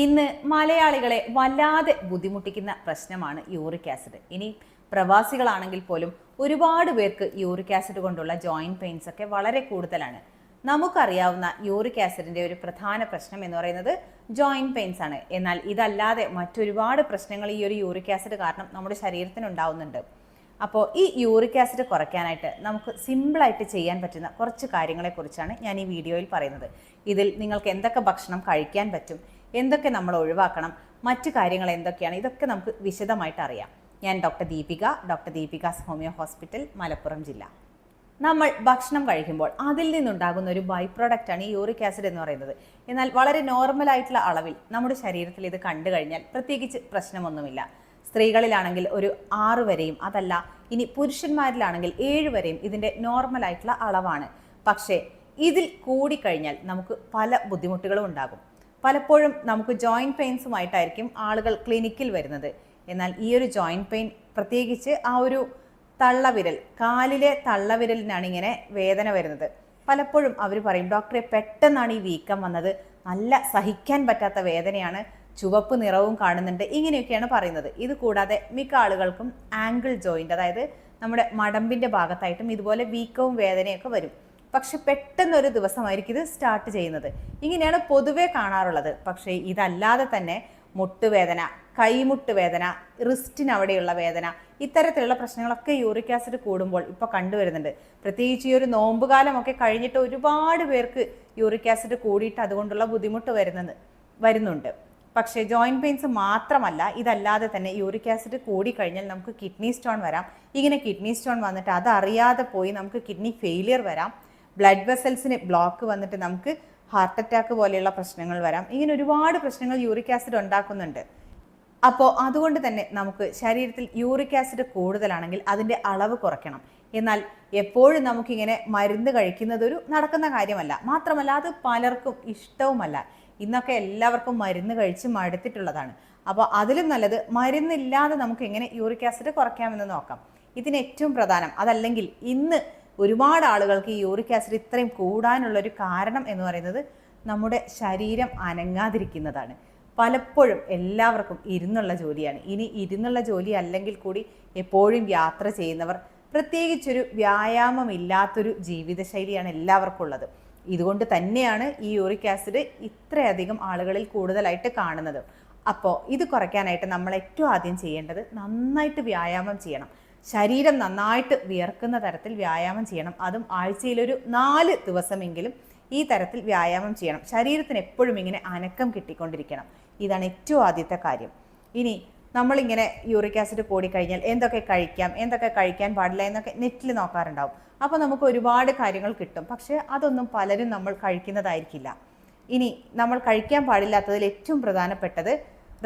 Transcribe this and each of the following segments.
ഇന്ന് മലയാളികളെ വല്ലാതെ ബുദ്ധിമുട്ടിക്കുന്ന പ്രശ്നമാണ് യൂറിക് ആസിഡ്. ഇനി പ്രവാസികളാണെങ്കിൽ പോലും ഒരുപാട് പേർക്ക് യൂറിക് ആസിഡ് കൊണ്ടുള്ള ജോയിന്റ് പെയിൻസ് ഒക്കെ വളരെ കൂടുതലാണ്. നമുക്കറിയാവുന്ന യൂറിക് ആസിഡിന്റെ ഒരു പ്രധാന പ്രശ്നം എന്ന് പറയുന്നത് ജോയിന്റ് പെയിൻസ് ആണ്. എന്നാൽ ഇതല്ലാതെ മറ്റൊരുപാട് പ്രശ്നങ്ങൾ ഈ ഒരു യൂറിക് ആസിഡ് കാരണം നമ്മുടെ ശരീരത്തിന് ഉണ്ടാവുന്നുണ്ട്. അപ്പോൾ ഈ യൂറിക് ആസിഡ് കുറയ്ക്കാനായിട്ട് നമുക്ക് സിമ്പിളായിട്ട് ചെയ്യാൻ പറ്റുന്ന കുറച്ച് കാര്യങ്ങളെക്കുറിച്ചാണ് ഞാൻ ഈ വീഡിയോയിൽ പറയുന്നത്. ഇതിൽ നിങ്ങൾക്ക് എന്തൊക്കെ ഭക്ഷണം കഴിക്കാൻ പറ്റും എന്തൊക്കെ നമ്മൾ ഒഴിവാക്കണം മറ്റ് കാര്യങ്ങൾ എന്തൊക്കെയാണ് ഇതൊക്കെ നമുക്ക് വിശദമായിട്ട് അറിയാം. ഞാൻ doctor Deepika doctor Deepika's homeo hospital Malappuram ജില്ല. നമ്മൾ ഭക്ഷണം കഴിക്കുമ്പോൾ അതിൽ നിന്നുണ്ടാകുന്ന ഒരു ബൈ പ്രോഡക്റ്റാണ് ഈ യൂറിക് ആസിഡ് എന്ന് പറയുന്നത്. എന്നാൽ വളരെ നോർമൽ ആയിട്ടുള്ള അളവിൽ നമ്മുടെ ശരീരത്തിൽ ഇത് കണ്ടു കഴിഞ്ഞാൽ പ്രത്യേകിച്ച് പ്രശ്നമൊന്നുമില്ല. സ്ത്രീകളിലാണെങ്കിൽ ഒരു ആറ് വരെയും അതല്ല ഇനി പുരുഷന്മാരിലാണെങ്കിൽ ഏഴ് വരെയും ഇതിന്റെ നോർമൽ ആയിട്ടുള്ള അളവാണ്. പക്ഷേ ഇതിൽ കൂടിക്കഴിഞ്ഞാൽ നമുക്ക് പല ബുദ്ധിമുട്ടുകളും ഉണ്ടാകും. പലപ്പോഴും നമുക്ക് ജോയിന്റ് പെയിൻസുമായിട്ടായിരിക്കും ആളുകൾ ക്ലിനിക്കിൽ വരുന്നത്. എന്നാൽ ഈ ഒരു ജോയിന്റ് പെയിൻ പ്രത്യേകിച്ച് ആ ഒരു തള്ളവിരൽ കാലിലെ തള്ളവിരലിനാണ് ഇങ്ങനെ വേദന വരുന്നത്. പലപ്പോഴും അവർ പറയും ഡോക്ടറെ പെട്ടെന്നാണ് ഈ വീക്കം വന്നത്. നല്ല സഹിക്കാൻ പറ്റാത്ത വേദനയാണ്. ചുവപ്പ് നിറവും കാണുന്നുണ്ട്. ഇങ്ങനെയൊക്കെയാണ് പറയുന്നത്. ഇത് കൂടാതെ മിക്ക ആളുകൾക്കും ആംഗിൾ ജോയിന്റ് അതായത് നമ്മുടെ മടമ്പിന്റെ ഭാഗത്തായിട്ടും ഇതുപോലെ വീക്കവും വേദനയൊക്കെ വരും. പക്ഷെ പെട്ടെന്നൊരു ദിവസമായിരിക്കും ഇത് സ്റ്റാർട്ട് ചെയ്യുന്നത്. ഇങ്ങനെയാണ് പൊതുവേ കാണാറുള്ളത്. പക്ഷേ ഇതല്ലാതെ തന്നെ മുട്ടുവേദന കൈമുട്ട് വേദന റിസ്റ്റിന് അവിടെയുള്ള വേദന ഇത്തരത്തിലുള്ള പ്രശ്നങ്ങളൊക്കെ യൂറിക് ആസിഡ് കൂടുമ്പോൾ ഇപ്പോൾ കണ്ടുവരുന്നുണ്ട്. പ്രത്യേകിച്ച് ഈ ഒരു നോമ്പുകാലമൊക്കെ കഴിഞ്ഞിട്ട് ഒരുപാട് പേർക്ക് യൂറിക് ആസിഡ് കൂടിയിട്ട് അതുകൊണ്ടുള്ള ബുദ്ധിമുട്ട് വരുന്നത് വരുന്നുണ്ട്. പക്ഷേ ജോയിന്റ് പെയിൻസ് മാത്രമല്ല ഇതല്ലാതെ തന്നെ യൂറിക് ആസിഡ് കൂടിക്കഴിഞ്ഞാൽ നമുക്ക് കിഡ്നി സ്റ്റോൺ വരാം. ഇങ്ങനെ കിഡ്നി സ്റ്റോൺ വന്നിട്ട് അതറിയാതെ പോയി നമുക്ക് കിഡ്നി ഫെയിലിയർ വരാം. ബ്ലഡ് വെസൽസിന് ബ്ലോക്ക് വന്നിട്ട് നമുക്ക് ഹാർട്ട് അറ്റാക്ക് പോലെയുള്ള പ്രശ്നങ്ങൾ വരാം. ഇങ്ങനെ ഒരുപാട് പ്രശ്നങ്ങൾ യൂറിക് ആസിഡ് ഉണ്ടാക്കുന്നുണ്ട്. അപ്പോൾ അതുകൊണ്ട് തന്നെ നമുക്ക് ശരീരത്തിൽ യൂറിക് ആസിഡ് കൂടുതലാണെങ്കിൽ അതിന്റെ അളവ് കുറയ്ക്കണം. എന്നാൽ എപ്പോഴും നമുക്കിങ്ങനെ മരുന്ന് കഴിക്കുന്നത് ഒരു നടക്കുന്ന കാര്യമല്ല. മാത്രമല്ല അത് പലർക്കും ഇഷ്ടവുമല്ല. ഇന്നൊക്കെ എല്ലാവർക്കും മരുന്ന് കഴിച്ച് മടുത്തിട്ടുള്ളതാണ്. അപ്പോൾ അതിലും നല്ലത് മരുന്നില്ലാതെ നമുക്ക് എങ്ങനെ യൂറിക് ആസിഡ് കുറയ്ക്കാമെന്ന് നോക്കാം. ഇതിന് ഏറ്റവും പ്രധാനം അതല്ലെങ്കിൽ ഇന്ന് ഒരുപാട് ആളുകൾക്ക് ഈ യൂറിക് ആസിഡ് ഇത്രയും കൂടാനുള്ളൊരു കാരണം എന്ന് പറയുന്നത് നമ്മുടെ ശരീരം അനങ്ങാതിരിക്കുന്നതാണ്. പലപ്പോഴും എല്ലാവർക്കും ഇരുന്നുള്ള ജോലിയാണ്. ഇനി ഇരുന്നുള്ള ജോലി അല്ലെങ്കിൽ കൂടി എപ്പോഴും യാത്ര ചെയ്യുന്നവർ പ്രത്യേകിച്ചൊരു വ്യായാമം ഇല്ലാത്തൊരു ജീവിതശൈലിയാണ് എല്ലാവർക്കും ഉള്ളത്. ഇതുകൊണ്ട് തന്നെയാണ് ഈ യൂറിക് ആസിഡ് ഇത്രയധികം ആളുകളിൽ കൂടുതലായിട്ട് കാണുന്നത്. അപ്പോൾ ഇത് കുറയ്ക്കാനായിട്ട് നമ്മൾ ഏറ്റവും ആദ്യം ചെയ്യേണ്ടത് നന്നായിട്ട് വ്യായാമം ചെയ്യണം. ശരീരം നന്നായിട്ട് വിയർക്കുന്ന തരത്തിൽ വ്യായാമം ചെയ്യണം. അതും ആഴ്ചയിലൊരു നാല് ദിവസമെങ്കിലും ഈ തരത്തിൽ വ്യായാമം ചെയ്യണം. ശരീരത്തിന് എപ്പോഴും ഇങ്ങനെ അനക്കം കിട്ടിക്കൊണ്ടിരിക്കണം. ഇതാണ് ഏറ്റവും ആദ്യത്തെ കാര്യം. ഇനി നമ്മളിങ്ങനെ യൂറിക് ആസിഡ് കൂടിക്കഴിഞ്ഞാൽ എന്തൊക്കെ കഴിക്കാം എന്തൊക്കെ കഴിക്കാൻ പാടില്ല എന്നൊക്കെ നെറ്റിൽ നോക്കാറുണ്ടാവും. അപ്പോൾ നമുക്ക് ഒരുപാട് കാര്യങ്ങൾ കിട്ടും. പക്ഷേ അതൊന്നും പലരും നമ്മൾ കഴിക്കുന്നതായിരിക്കില്ല. ഇനി നമ്മൾ കഴിക്കാൻ പാടില്ലാത്തതിൽ ഏറ്റവും പ്രധാനപ്പെട്ടത്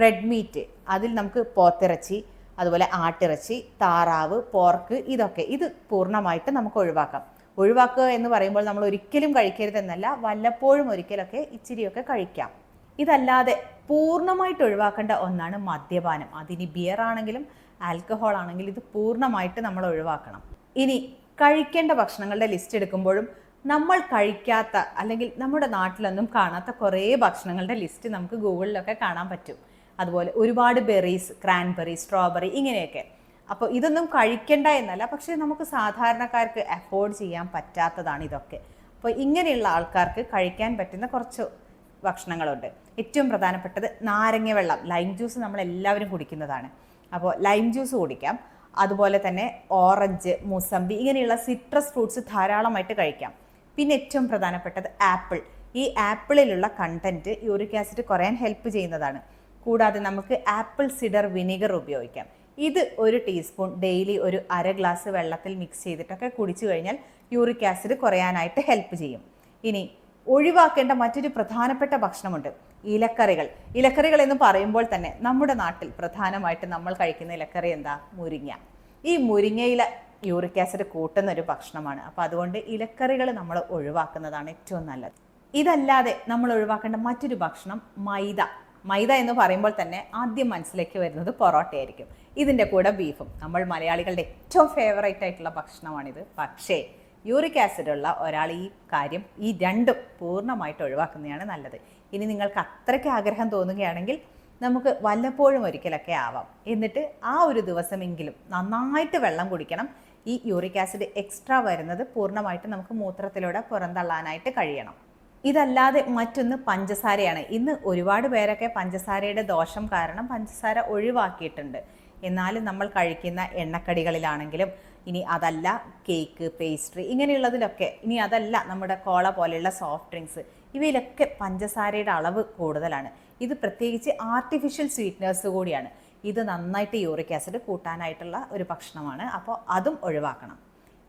റെഡ് മീറ്റ് അതിൽ നമുക്ക് പോത്തിറച്ചി അതുപോലെ ആട്ടിറച്ചി താറാവ് പോർക്ക് ഇതൊക്കെ. ഇത് പൂർണമായിട്ട് നമുക്ക് ഒഴിവാക്കാം. ഒഴിവാക്കുക എന്ന് പറയുമ്പോൾ നമ്മൾ ഒരിക്കലും കഴിക്കരുതെന്നല്ല വല്ലപ്പോഴും ഒരിക്കലൊക്കെ ഇച്ചിരിയൊക്കെ കഴിക്കാം. ഇതല്ലാതെ പൂർണമായിട്ട് ഒഴിവാക്കേണ്ട ഒന്നാണ് മദ്യപാനം. അതിനി ബിയർ ആണെങ്കിലും ആൽക്കഹോൾ ആണെങ്കിലും ഇത് പൂർണമായിട്ട് നമ്മൾ ഒഴിവാക്കണം. ഇനി കഴിക്കേണ്ട ഭക്ഷണങ്ങളുടെ ലിസ്റ്റ് എടുക്കുമ്പോഴും നമ്മൾ കഴിക്കാത്ത അല്ലെങ്കിൽ നമ്മുടെ നാട്ടിലൊന്നും കാണാത്ത കുറേ ഭക്ഷണങ്ങളുടെ ലിസ്റ്റ് നമുക്ക് ഗൂഗിളിലൊക്കെ കാണാൻ പറ്റും. അതുപോലെ ഒരുപാട് ബെറീസ് ക്രാൻബെറി സ്ട്രോബെറി ഇങ്ങനെയൊക്കെ. അപ്പോൾ ഇതൊന്നും കഴിക്കണ്ട എന്നല്ല പക്ഷേ നമുക്ക് സാധാരണക്കാർക്ക് അഫോർഡ് ചെയ്യാൻ പറ്റാത്തതാണ് ഇതൊക്കെ. അപ്പോൾ ഇങ്ങനെയുള്ള ആൾക്കാർക്ക് കഴിക്കാൻ പറ്റുന്ന കുറച്ച് ഭക്ഷണങ്ങളുണ്ട്. ഏറ്റവും പ്രധാനപ്പെട്ടത് നാരങ്ങ വെള്ളം. ലൈം ജ്യൂസ് നമ്മൾ എല്ലാവരും കുടിക്കുന്നതാണ്. അപ്പോൾ ലൈം ജ്യൂസ് കുടിക്കാം. അതുപോലെ തന്നെ ഓറഞ്ച് മുസമ്പി ഇങ്ങനെയുള്ള സിട്രസ് ഫ്രൂട്ട്സ് ധാരാളമായിട്ട് കഴിക്കാം. പിന്നെ ഏറ്റവും പ്രധാനപ്പെട്ടത് ആപ്പിൾ. ഈ ആപ്പിളിലുള്ള കണ്ടന്റ് യൂറിക് ആസിഡ് കുറയാൻ ഹെൽപ്പ് ചെയ്യുന്നതാണ്. കൂടാതെ നമുക്ക് ആപ്പിൾ സിഡർ വിനീഗർ ഉപയോഗിക്കാം. ഇത് ഒരു ടീസ്പൂൺ ഡെയിലി ഒരു അര ഗ്ലാസ് വെള്ളത്തിൽ മിക്സ് ചെയ്തിട്ടൊക്കെ കുടിച്ചു കഴിഞ്ഞാൽ യൂറിക് ആസിഡ് കുറയാനായിട്ട് ഹെൽപ്പ് ചെയ്യും. ഇനി ഒഴിവാക്കേണ്ട മറ്റൊരു പ്രധാനപ്പെട്ട ഭക്ഷണമുണ്ട് ഇലക്കറികൾ. ഇലക്കറികൾ എന്ന് പറയുമ്പോൾ തന്നെ നമ്മുടെ നാട്ടിൽ പ്രധാനമായിട്ട് നമ്മൾ കഴിക്കുന്ന ഇലക്കറി എന്താ? മുരിങ്ങ. ഈ മുരിങ്ങയില യൂറിക് ആസിഡ് കൂട്ടുന്ന ഒരു ഭക്ഷണമാണ്. അപ്പോൾ അതുകൊണ്ട് ഇലക്കറികൾ നമ്മൾ ഒഴിവാക്കുന്നതാണ് ഏറ്റവും നല്ലത്. ഇതല്ലാതെ നമ്മൾ ഒഴിവാക്കേണ്ട മറ്റൊരു ഭക്ഷണം മൈദ. മൈദ എന്ന് പറയുമ്പോൾ തന്നെ ആദ്യം മനസ്സിലേക്ക് വരുന്നത് പൊറോട്ടയായിരിക്കും. ഇതിന്റെ കൂടെ ബീഫും. നമ്മൾ മലയാളികളുടെ ഏറ്റവും ഫേവറേറ്റ് ആയിട്ടുള്ള ഭക്ഷണമാണിത്. പക്ഷേ യൂറിക് ആസിഡ് ഉള്ള ഒരാൾ ഈ കാര്യം ഈ രണ്ടും പൂർണമായിട്ട് ഒഴിവാക്കുന്നതാണ് നല്ലത്. ഇനി നിങ്ങൾക്ക് അത്രയ്ക്ക് ആഗ്രഹം തോന്നുകയാണെങ്കിൽ നമുക്ക് വല്ലപ്പോഴും ഒരിക്കലൊക്കെ ആവാം. എന്നിട്ട് ആ ഒരു ദിവസമെങ്കിലും നന്നായിട്ട് വെള്ളം കുടിക്കണം. ഈ യൂറിക് ആസിഡ് എക്സ്ട്രാ വരുന്നത് പൂർണമായിട്ട് നമുക്ക് മൂത്രത്തിലൂടെ പുറന്തള്ളാനായിട്ട് കഴിയണം. ഇതല്ലാതെ മറ്റൊന്ന് പഞ്ചസാരയാണ്. ഇന്ന് ഒരുപാട് പേരൊക്കെ പഞ്ചസാരയുടെ ദോഷം കാരണം പഞ്ചസാര ഒഴിവാക്കിയിട്ടുണ്ട്. എന്നാലും നമ്മൾ കഴിക്കുന്ന എണ്ണക്കടികളിലാണെങ്കിലും ഇനി അതല്ല കേക്ക് പേസ്ട്രി ഇങ്ങനെയുള്ളതിലൊക്കെ ഇനി അതല്ല നമ്മുടെ കോള പോലെയുള്ള സോഫ്റ്റ് ഡ്രിങ്ക്സ് ഇവയിലൊക്കെ പഞ്ചസാരയുടെ അളവ് കൂടുതലാണ്. ഇത് പ്രത്യേകിച്ച് ആർട്ടിഫിഷ്യൽ സ്വീറ്റ്നേഴ്സ് കൂടിയാണ്. ഇത് നന്നായിട്ട് യൂറിക് ആസിഡ് കൂട്ടാനായിട്ടുള്ള ഒരു ഭക്ഷണമാണ്. അപ്പോൾ അതും ഒഴിവാക്കണം.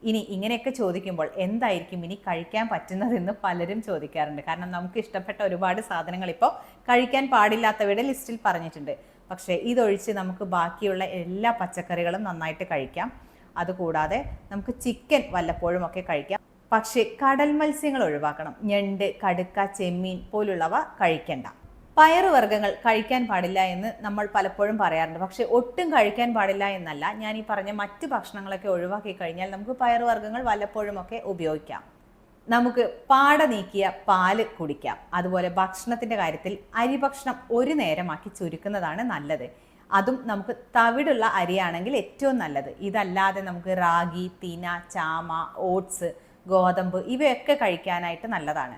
ഇനി ഇങ്ങനെയൊക്കെ ചോദിക്കുമ്പോൾ എന്തായിരിക്കും ഇനി കഴിക്കാൻ പറ്റുന്നതെന്ന് പലരും ചോദിക്കാറുണ്ട്. കാരണം നമുക്ക് ഇഷ്ടപ്പെട്ട ഒരുപാട് സാധനങ്ങൾ ഇപ്പോൾ കഴിക്കാൻ പാടില്ലാത്തവയുടെ ലിസ്റ്റിൽ പറഞ്ഞിട്ടുണ്ട്. പക്ഷേ ഇതൊഴിച്ച് നമുക്ക് ബാക്കിയുള്ള എല്ലാ പച്ചക്കറികളും നന്നായിട്ട് കഴിക്കാം. അതുകൂടാതെ നമുക്ക് ചിക്കൻ വല്ലപ്പോഴും ഒക്കെ കഴിക്കാം. പക്ഷേ കടൽ മത്സ്യങ്ങൾ ഒഴിവാക്കണം. ഞണ്ട് കടുക്ക ചെമ്മീൻ പോലുള്ളവ കഴിക്കണ്ട. പയറുവർഗങ്ങൾ കഴിക്കാൻ പാടില്ല എന്ന് നമ്മൾ പലപ്പോഴും പറയാറുണ്ട്. പക്ഷെ ഒട്ടും കഴിക്കാൻ പാടില്ല എന്നല്ല. ഞാൻ ഈ പറഞ്ഞ മറ്റ് ഭക്ഷണങ്ങളൊക്കെ ഒഴിവാക്കി കഴിഞ്ഞാൽ നമുക്ക് പയറുവർഗങ്ങൾ വല്ലപ്പോഴും ഒക്കെ ഉപയോഗിക്കാം. നമുക്ക് പാട നീക്കിയ പാൽ കുടിക്കാം. അതുപോലെ ഭക്ഷണത്തിന്റെ കാര്യത്തിൽ അരി ഭക്ഷണം ഒരു നേരമാക്കി ചുരുക്കുന്നതാണ് നല്ലത്. അതും നമുക്ക് തവിടുള്ള അരിയാണെങ്കിൽ ഏറ്റവും നല്ലത്. ഇതല്ലാതെ നമുക്ക് റാഗി തിന ചാമ ഓട്സ് ഗോതമ്പ് ഇവയൊക്കെ കഴിക്കാനായിട്ട് നല്ലതാണ്.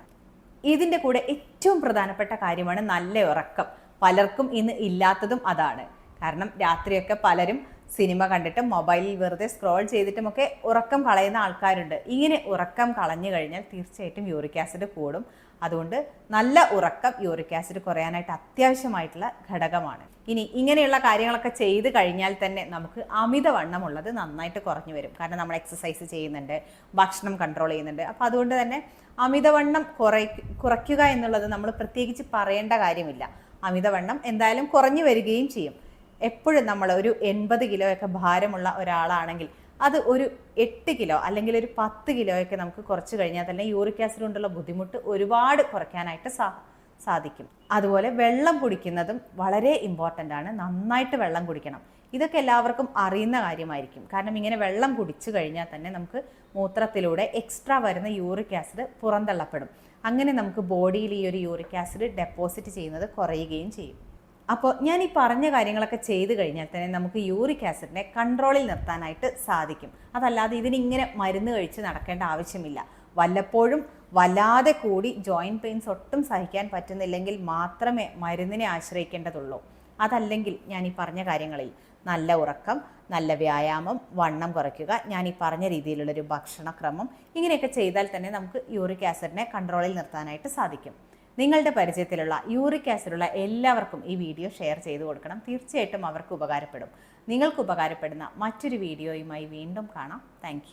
ഇതിന്റെ കൂടെ ഏറ്റവും പ്രധാനപ്പെട്ട കാര്യമാണ് നല്ല ഉറക്കം. പലർക്കും ഇന്ന് ഇല്ലാത്തതും അതാണ്. കാരണം രാത്രിയൊക്കെ പലരും സിനിമ കണ്ടിട്ട് മൊബൈലിൽ വെറുതെ സ്ക്രോൾ ചെയ്തിട്ടുമൊക്കെ ഉറക്കം കളയുന്ന ആൾക്കാരുണ്ട്. ഇങ്ങനെ ഉറക്കം കളഞ്ഞു കഴിഞ്ഞാൽ തീർച്ചയായിട്ടും യൂറിക് ആസിഡ് കൂടും. അതുകൊണ്ട് നല്ല ഉറക്കം യൂറിക് ആസിഡ് കുറയാനായിട്ട് അത്യാവശ്യമായിട്ടുള്ള ഘടകമാണ്. ഇനി ഇങ്ങനെയുള്ള കാര്യങ്ങളൊക്കെ ചെയ്ത് കഴിഞ്ഞാൽ തന്നെ നമുക്ക് അമിതവണ്ണമുള്ളത് നന്നായിട്ട് കുറഞ്ഞു വരും. കാരണം നമ്മൾ എക്സസൈസ് ചെയ്യുന്നുണ്ട് ഭക്ഷണം കൺട്രോൾ ചെയ്യുന്നുണ്ട്. അപ്പോൾ അതുകൊണ്ട് തന്നെ അമിതവണ്ണം കുറയ് കുറയ്ക്കുക എന്നുള്ളത് നമ്മൾ പ്രത്യേകിച്ച് പറയേണ്ട കാര്യമില്ല. അമിതവണ്ണം എന്തായാലും കുറഞ്ഞു വരികയും ചെയ്യും. എപ്പോഴും നമ്മൾ ഒരു എൺപത് കിലോ ഒക്കെ ഭാരമുള്ള ഒരാളാണെങ്കിൽ അത് ഒരു എട്ട് കിലോ അല്ലെങ്കിൽ ഒരു പത്ത് കിലോയൊക്കെ നമുക്ക് കുറച്ച് കഴിഞ്ഞാൽ തന്നെ യൂറിക് ആസിഡ് കൊണ്ടുള്ള ബുദ്ധിമുട്ട് ഒരുപാട് കുറയ്ക്കാനായിട്ട് സാ സാധിക്കും. അതുപോലെ വെള്ളം കുടിക്കുന്നതും വളരെ ഇമ്പോർട്ടന്റ് ആണ്. നന്നായിട്ട് വെള്ളം കുടിക്കണം. ഇതൊക്കെ എല്ലാവർക്കും അറിയുന്ന കാര്യമായിരിക്കും. കാരണം ഇങ്ങനെ വെള്ളം കുടിച്ചു കഴിഞ്ഞാൽ തന്നെ നമുക്ക് മൂത്രത്തിലൂടെ എക്സ്ട്രാ വരുന്ന യൂറിക് ആസിഡ് പുറന്തള്ളപ്പെടും. അങ്ങനെ നമുക്ക് ബോഡിയിൽ ഈ ഒരു യൂറിക് ആസിഡ് ഡെപ്പോസിറ്റ് ചെയ്യുന്നത് കുറയുകയും ചെയ്യും. അപ്പോൾ ഞാൻ ഈ പറഞ്ഞ കാര്യങ്ങളൊക്കെ ചെയ്തു കഴിഞ്ഞാൽ തന്നെ നമുക്ക് യൂറിക് ആസിഡിനെ കൺട്രോളിൽ നിർത്താനായിട്ട് സാധിക്കും. അതല്ലാതെ ഇതിനിങ്ങനെ മരുന്ന് കഴിച്ച് നടക്കേണ്ട ആവശ്യമില്ല. വല്ലപ്പോഴും വല്ലാതെ കൂടി ജോയിന്റ് പെയിൻസ് ഒട്ടും സഹിക്കാൻ പറ്റുന്നില്ലെങ്കിൽ മാത്രമേ മരുന്നിനെ ആശ്രയിക്കേണ്ടതുള്ളൂ. അതല്ലെങ്കിൽ ഞാൻ ഈ പറഞ്ഞ കാര്യങ്ങളിൽ നല്ല ഉറക്കം നല്ല വ്യായാമം വണ്ണം കുറയ്ക്കുക ഞാൻ ഈ പറഞ്ഞ രീതിയിലുള്ളൊരു ഭക്ഷണക്രമം ഇങ്ങനെയൊക്കെ ചെയ്താൽ തന്നെ നമുക്ക് യൂറിക് ആസിഡിനെ കൺട്രോളിൽ നിർത്താനായിട്ട് സാധിക്കും. നിങ്ങളുടെ പരിചയത്തിലുള്ള യൂറിക് ആസിഡുള്ള എല്ലാവർക്കും ഈ വീഡിയോ ഷെയർ ചെയ്തു കൊടുക്കണം. തീർച്ചയായിട്ടും അവർക്ക് ഉപകാരപ്പെടും. നിങ്ങൾക്ക് ഉപകാരപ്പെടുന്ന മറ്റൊരു വീഡിയോയുമായി വീണ്ടും കാണാം. താങ്ക്